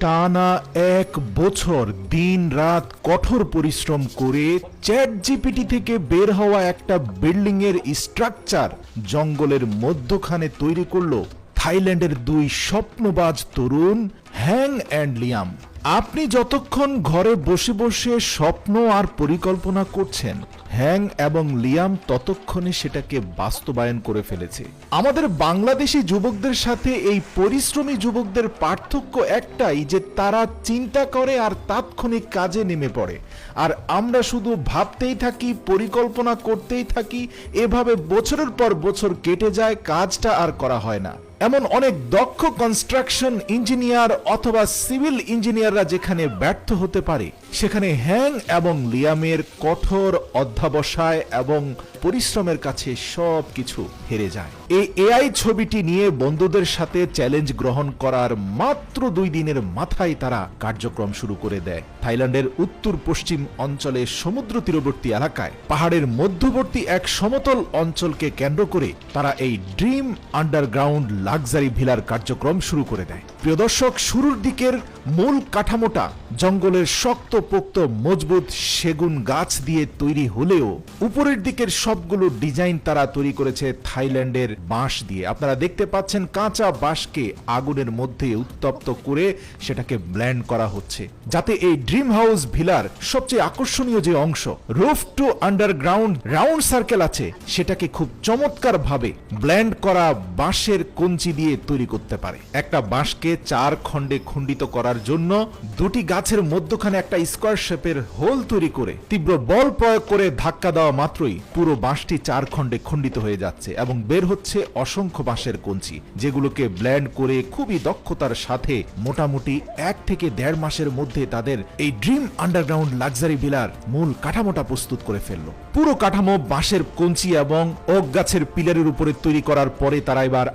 টানা এক বছর দিন রাত কঠোর পরিশ্রম করে চ্যাট জিপিটি থেকে বের হওয়া একটা বিল্ডিং এর স্ট্রাকচার জঙ্গলের মধ্যখানে তৈরি করল থাইল্যান্ডের দুই স্বপ্নবাজ তরুণ হ্যাং অ্যান্ড লিয়াম, আপনি যতক্ষণ ঘরে বসে বসে স্বপ্ন আর পরিকল্পনা করছেন, হ্যাং এবং লিয়াম ততক্ষণে সেটাকে বাস্তবায়ন করে ফেলেছে। আমাদের বাংলাদেশি যুবকদের সাথে এই পরিশ্রমী যুবকদের পার্থক্য একটাই যে তারা চিন্তা করে আর তাৎক্ষণিক কাজে নেমে পড়ে। আর আমরা শুধু ভাবতেই থাকি, পরিকল্পনা করতেই থাকি, এভাবে বছরের পর বছর কেটে যায়, কাজটা আর করা হয় না। এমন অনেক দক্ষ কনস্ট্রাকশন ইঞ্জিনিয়ার অথবা সিভিল ইঞ্জিনিয়াররা যেখানে ব্যর্থ হতে পারে, সেখানে হ্যাং এবং লিয়ামের কঠোর অধ্যাবসায় এবং পরিশ্রমের কাছে সব কিছু হেরে যায়। এই এআই ছবিটি নিয়ে বন্ধুদের সাথে চ্যালেঞ্জ গ্রহণ করার মাত্র দুই দিনের মাথায় তারা কার্যক্রম শুরু করে দেয়। থাইল্যান্ডের উত্তর পশ্চিম অঞ্চলে সমুদ্র তীরবর্তী এলাকায় পাহাড়ের মধ্যবর্তী এক সমতল অঞ্চলকে কেন্দ্র করে তারা এই ড্রিম আন্ডারগ্রাউন্ড লাক্সারি ভিলার কার্যক্রম শুরু করে দেয়। প্রিয় দর্শক, শুরুর দিকের মূল কাঠামোটা জঙ্গলের শক্ত পোক্ত মজবুত সেগুন গাছ দিয়ে তৈরি হলেও উপরের দিকের সবগুলো ডিজাইন তারা তৈরি করেছে থাইল্যান্ডের বাঁশ দিয়ে। আপনারা দেখতে পাচ্ছেন কাঁচা বাঁশকে আগুনের মধ্যে উত্তপ্ত করে সেটাকে ব্ল্যান্ড করা হচ্ছে, যাতে এই ড্রিম হাউস ভিলার সবচেয়ে আকর্ষণীয় যে অংশ, roof to underground round circle আছে, সেটাকে খুব চমৎকার ভাবে ব্ল্যান্ড করা বাঁশের কঞ্চি দিয়ে তৈরি করতে পারে। একটা বাঁশকে চার খণ্ডে খণ্ডিত করার জন্য দুটি গাছের মধ্যখানে একটা স্কোয়ার শেপের হোল তৈরি করে তীব্র বল প্রয়োগ করে ধাক্কা দেওয়া মাত্রই পুরো বাঁশটি চার খণ্ডে খণ্ডিত হয়ে যাচ্ছে এবং বের হচ্ছে অসংখ্য বাঁশের কঞ্চি, যেগুলোকে ব্ল্যান্ড করে খুবই দক্ষতার সাথে মোটামুটি এক থেকে দেড় মাসের মধ্যে তাদের এই ড্রিম আন্ডারগ্রাউন্ড লাক্সারি ভিলার মূল কাঠামোটা প্রস্তুত করে ফেলল। পুরো কাঠামো বাঁশের কঞ্চি এবং ওক গাছের পিলারের উপরে তৈরি করার পরে তারা এবার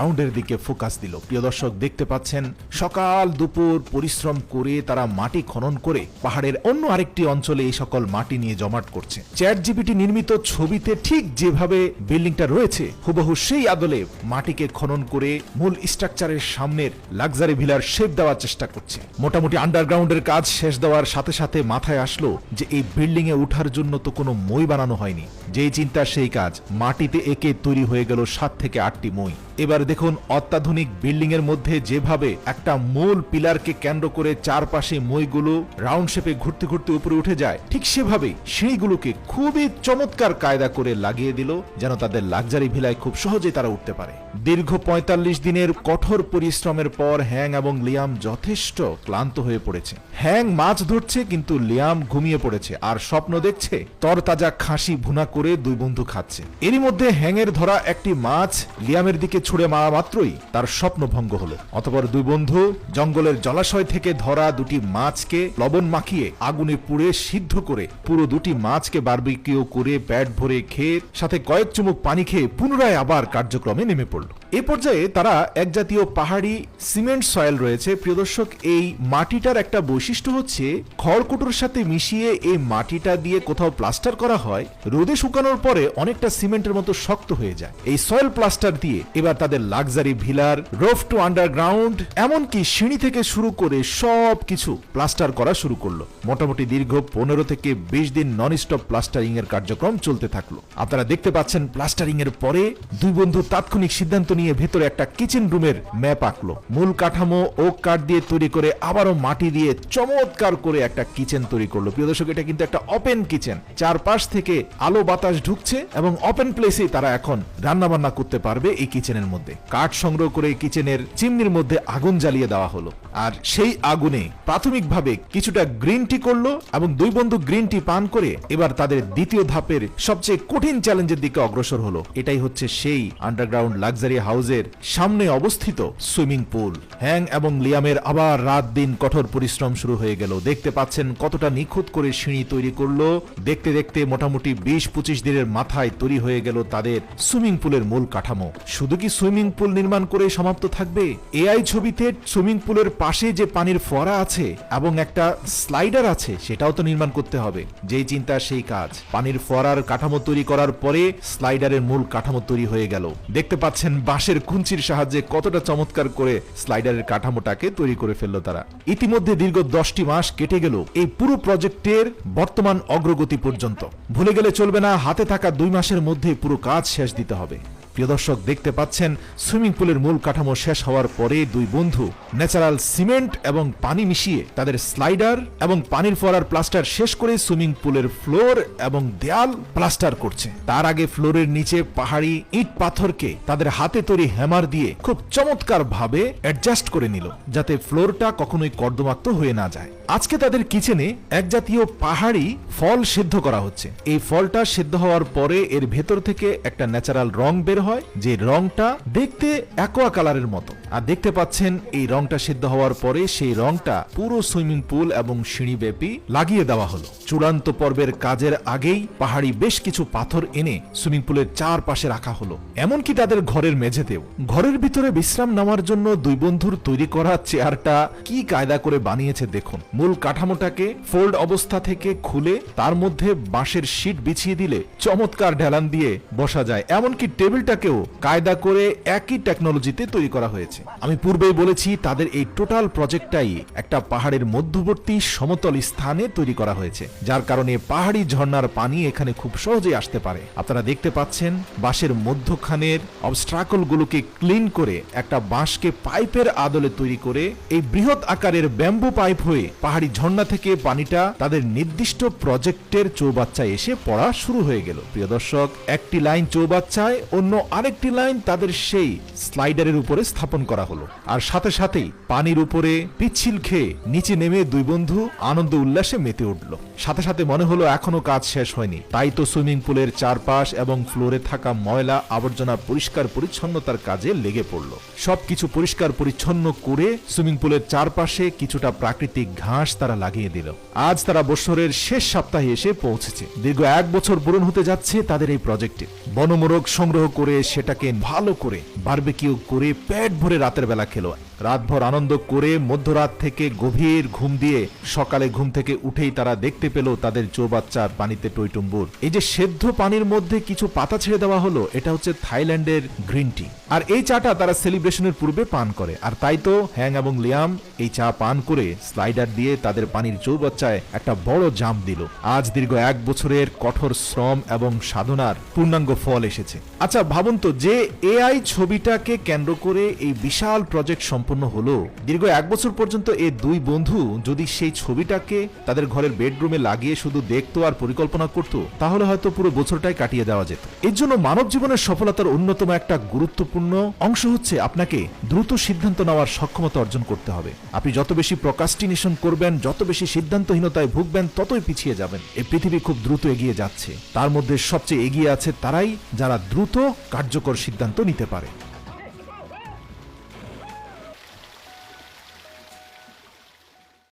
আন্ডারগ্রাউন্ডের দিকে ফোকাস দিল। প্রিয় দর্শক, দেখতে পাচ্ছেন, সকাল দুপুর পরিশ্রম করে তারা মাটি খনন করে পাহাড়ের অন্য আরেকটি অঞ্চলে এই সকল মাটি নিয়ে জমাট করছে। চ্যাট জিপিটি নির্মিত ছবিতে ঠিক যেভাবে বিল্ডিংটা রয়েছে, হুবহু সেই আদলে মাটিকে খনন করে মূল স্ট্রাকচারের সামনের লাক্সারি ভিলার শেপ দেওয়ার চেষ্টা করছে। মোটামুটি আন্ডারগ্রাউন্ডের কাজ শেষ দেওয়ার সাথে সাথে মাথায় আসলো যে এই বিল্ডিং এ ওঠার জন্য তো কোনো মই বানানো হয়নি। যেই চিন্তা সেই কাজ, মাটিতে একে তৈরি হয়ে গেল সাত থেকে আটটি মই। এবার দেখুন, অত্যাধুনিক বিল্ডিং এর মধ্যে যেভাবে একটা মূল পিলারকে কেন্দ্র করে চারপাশে মইগুলো রাউন্ড শেপে ঘুরতে ঘুরতে উপরে উঠে যায়, ঠিক সেভাবেই সিঁড়িগুলোকে খুবই চমৎকার কায়দা করে লাগিয়ে দিল, যেন তাদের লাক্সারি ভিলায় খুব সহজে তারা উঠতে পারে। দীর্ঘ ৪৫ দিনের কঠোর পরিশ্রমের পর হ্যাং এবং লিয়াম যথেষ্ট ক্লান্ত হয়ে পড়েছে। হ্যাং মাছ ধরছে, কিন্তু লিয়াম ঘুমিয়ে পড়েছে, আর স্বপ্ন দেখছে, তরতাজা খাসি ভুনা করে দুই বন্ধু খাচ্ছে। এরই মধ্যে হ্যাংয়ের ধরা একটি মাছ লিয়ামের দিকে ছুড়ে মারা মাত্রই তার স্বপ্ন ভঙ্গ হলো। অতপর দুই বন্ধু জঙ্গলের জলাশয় থেকে ধরা দুটি মাছকে লবণ মাখিয়ে আগুনে পুড়ে সিদ্ধ করে পুরো দুটি মাছকে বারবিকিউ করে প্যাট ভরে খেয়ে সাথে কয়েক চুমুক পানি খেয়ে পুনরায় আবার কার্যক্রমে নেমে পড়ল। এ পর্যায়ে তারা এক জাতীয় পাহাড়ি সিমেন্ট সয়েল রয়েছে। প্রিয় দর্শক, এই মাটিটার একটা বৈশিষ্ট্য হচ্ছে, খড়কুটোর সাথে মিশিয়ে এই মাটিটা দিয়ে কোথাও প্লাস্টার করা হয়, রোদে শুকানোর পরে অনেকটা সিমেন্টের মতো শক্ত হয়ে যায়। এই সয়েল প্লাস্টার দিয়ে এবার তাদের লাক্সারি ভিলার রোফ টু আন্ডারগ্রাউন্ড, এমনকি সিঁড়ি থেকে শুরু করে সব কিছু প্লাস্টার করা শুরু করল। মোটামুটি দীর্ঘ পনেরো থেকে বিশ দিন নন স্টপ প্লাস্টারিং এর কার্যক্রম চলতে থাকল। আপনারা দেখতে পাচ্ছেন প্লাস্টারিং এর পরে দুই বন্ধু তাৎক্ষণিক সিদ্ধান্ত নিয়ে ভেতরে একটা কিচেন রুমের ম্যাপ আঁকলো। মূল কাঠামো ওক কাঠ দিয়ে তৈরি করে আবারও মাটি দিয়ে চমৎকার করে একটা কিচেন তৈরি করল। প্রিয় দর্শক, এটা কিন্তু একটা ওপেন কিচেন চারপাশ থেকে আলো বাতাস ঢুকছে এবং ওপেন প্লেসে তারা এখন রান্না বান্না করতে পারবে এই কিচেনের মধ্যে। কাঠ সংগ্রহ করে কিচেনের চিমনির মধ্যে আগুন জ্বালিয়ে দেওয়া হলো। আর সেই আগুনে প্রাথমিকভাবে কিছুটা গ্রিন টি করল এবং দুই বন্ধু গ্রিন টি পান করে এবার তাদের দ্বিতীয় ধাপের সবচেয়ে কঠিন চ্যালেঞ্জের দিকে অগ্রসর হলো। এটাই হচ্ছে সেই আন্ডারগ্রাউন্ড লাক্সারি হাউসের সামনে অবস্থিত সুইমিং পুল। হ্যাং এবং লিয়ামের আবার রাত দিন কঠোর পরিশ্রম শুরু হয়ে গেল। দেখতে পাচ্ছেন কতটা নিখুঁত করে সিঁড়ি তৈরি করল। দেখতে দেখতে মোটামুটি বিশ পঁচিশ দিনের মাথায় তৈরি হয়ে গেল তাদের সুইমিং পুলের মূল কাঠামো। শুধু কি সুইমিং পুল নির্মাণ করে সমাপ্ত থাকবে? এআই ছবিতে সুইমিং পুলের পাশে যে পানির ফোয়ারা আছে এবং একটা স্লাইডার আছে, সেটাও তো নির্মাণ করতে হবে। যেই চিন্তা, সেই কাজ। পানির ফোয়ারার কাঠামো তৈরি করার পরে স্লাইডারের মূল কাঠামো তৈরি হয়ে গেল। দেখতে পাচ্ছেন বাঁশ বাঁশের কুঞ্চির সাহায্যে কতটা চমৎকার করে স্লাইডারের কাঠামোটাকে তৈরি করে ফেলল তারা। ইতিমধ্যে দীর্ঘ দশটি মাস কেটে গেল এই পুরো প্রজেক্টের বর্তমান অগ্রগতি পর্যন্ত। ভুলে গেলে চলবে না, হাতে থাকা দুই মাসের মধ্যে পুরো কাজ শেষ দিতে হবে। প্রিয় দর্শক, দেখতে পাচ্ছেন, সুইমিং পুলের মূল কাঠামো শেষ হওয়ার পরে দুই বন্ধু ন্যাচারাল সিমেন্ট এবং পানি মিশিয়ে তাদের স্লাইডার এবং পানির ফোয়ারার প্লাস্টার শেষ করে সুইমিং পুলের ফ্লোর এবং দেয়াল প্লাস্টার করছে। তার আগে ফ্লোরের নিচে পাহাড়ি ইট পাথরকে তাদের হাতে তৈরি হ্যামার দিয়ে খুব চমৎকার ভাবে অ্যাডজাস্ট করে নিল, যাতে ফ্লোরটা কখনোই কর্দমাক্ত হয়ে না যায়। আজকে তাদের কিচেনে এক জাতীয় পাহাড়ি ফল সিদ্ধ করা হচ্ছে। এই ফলটা সিদ্ধ হওয়ার পরে এর ভেতর থেকে একটা ন্যাচারাল রং বের হয়। যে রংটা দেখতে অ্যাকোয়া কালারের মতো। আর দেখতে পাচ্ছেন, এই রংটা সিদ্ধ হওয়ার পরে সেই রংটা পুরো সুইমিং পুল এবং সিঁড়িব্যাপী লাগিয়ে দেওয়া হলো। চূড়ান্ত পর্বের কাজের আগেই পাহাড়ি বেশ কিছু পাথর এনে সুইমিং পুলের চারপাশে রাখা হলো। এমনকি তাদের ঘরের মেঝেতেও। ঘরের ভিতরে বিশ্রাম নেওয়ার জন্য দুই বন্ধুর তৈরি করা চেয়ারটা কি কায়দা করে বানিয়েছে দেখুন। মূল কাঠামোটাকে ফোল্ড অবস্থা থেকে খুলে তার মধ্যে বাঁশের শীট বিছিয়ে দিলে চমৎকার ঢেলান দিয়ে বসা যায়। এমনকি টেবিলটাকেও কায়দা করে একই টেকনোলজিতে তৈরি করা হয়েছে। আমি পূর্বেই বলেছি, তাদের এই টোটাল প্রজেক্টটাই একটা পাহাড়ের মধ্যবর্তী সমতল স্থানে তৈরি করা হয়েছে, যার কারণে পাহাড়ি ঝর্ণার পানি এখানে খুব সহজেই আসতে পারে। আপনারা দেখতে পাচ্ছেন, বাঁশের মধ্যখানের অবস্ট্রাকল গুলোকে ক্লিন করে একটা বাঁশকে পাইপের আদলে তৈরি করে এই বৃহৎ আকারের ব্যাম্বু পাইপ হয়ে পাহাড়ি ঝর্ণা থেকে পানিটা তাদের নির্দিষ্ট প্রজেক্টের চৌবাচ্চায় এসে পড়া শুরু হয়ে গেল। প্রিয় দর্শক, একটি লাইন চৌবাচ্চায়, অন্য আরেকটি লাইন তাদের সেই স্লাইডারের উপরে স্থাপন করা হলো। আর সাথে সাথেই পানির উপরে পিচ্ছিল খেয়ে নিচে নেমে দুই বন্ধু আনন্দ উল্লাসে মেতে উঠল। সাথে সাথে মনে হলো এখনও কাজ শেষ হয়নি। তাই তো সুইমিং পুলের চারপাশ এবং ফ্লোরে থাকা ময়লা আবর্জনা পরিষ্কার পরিচ্ছন্নতার কাজে লেগে পড়ল। সবকিছু পরিষ্কার পরিচ্ছন্ন করে সুইমিং পুলের চারপাশে কিছুটা প্রাকৃতিক ঘাস তারা লাগিয়ে দিল। আজ তারা বছরের শেষ সপ্তাহে এসে পৌঁছেছে। দীর্ঘ এক বছর পূরণ হতে যাচ্ছে তাদের এই প্রজেক্টে। বনমোরগ সংগ্রহ করে সেটাকে ভালো করে বারবেকিউ করে পেট ভরে রাতের বেলা খেলো। রাতভর আনন্দ করে মধ্যরাত থেকে গভীর ঘুম দিয়ে সকালে ঘুম থেকে উঠেই তারা দেখতে পেল তাদের চৌবাচ্চার পানিতে টইটুম্বুর। এই যে সেদ্ধ পানির মধ্যে কিছু পাতা ছেড়ে দেওয়া হলো, এটা হচ্ছে থাইল্যান্ডের গ্রিন টি। আর এই চাটা তারা সেলিব্রেশনের পূর্বে পান করে। আর তাই তো হ্যাং এবং লিয়াম এই চা পান করে স্লাইডার দিয়ে তাদের পানির চৌবাচ্চায় একটা বড় জাম দিল। আজ দীর্ঘ এক বছরের কঠোর শ্রম এবং সাধনার পূর্ণাঙ্গ ফল এসেছে। আচ্ছা ভাবুন তো, যে এআই ছবিটাকে কেন্দ্র করে এই বিশাল প্রজেক্ট সম্পন্ন হলো, দীর্ঘ এক বছর পর্যন্ত এই দুই বন্ধু যদি সেই ছবিটাকে তাদের ঘরের বেডরুমে লাগিয়ে শুধু দেখতো আর পরিকল্পনা করত, তাহলে হয়তো পুরো বছরটাই কাটিয়ে দেওয়া যেত। এর জন্য মানব জীবনের সফলতার অন্যতম একটা গুরুত্বপূর্ণ অংশ হচ্ছে আপনাকে দ্রুত সিদ্ধান্ত নেওয়ার সক্ষমতা অর্জন করতে হবে। আপনি যত বেশি প্রকাস্টিনেশন করবেন, যত বেশি সিদ্ধান্তহীনতায় ভুগবেন, ততই পিছিয়ে যাবেন। এই পৃথিবী খুব দ্রুত এগিয়ে যাচ্ছে। তার মধ্যে সবচেয়ে এগিয়ে আছে তারাই যারা দ্রুত কার্যকর সিদ্ধান্ত নিতে পারে।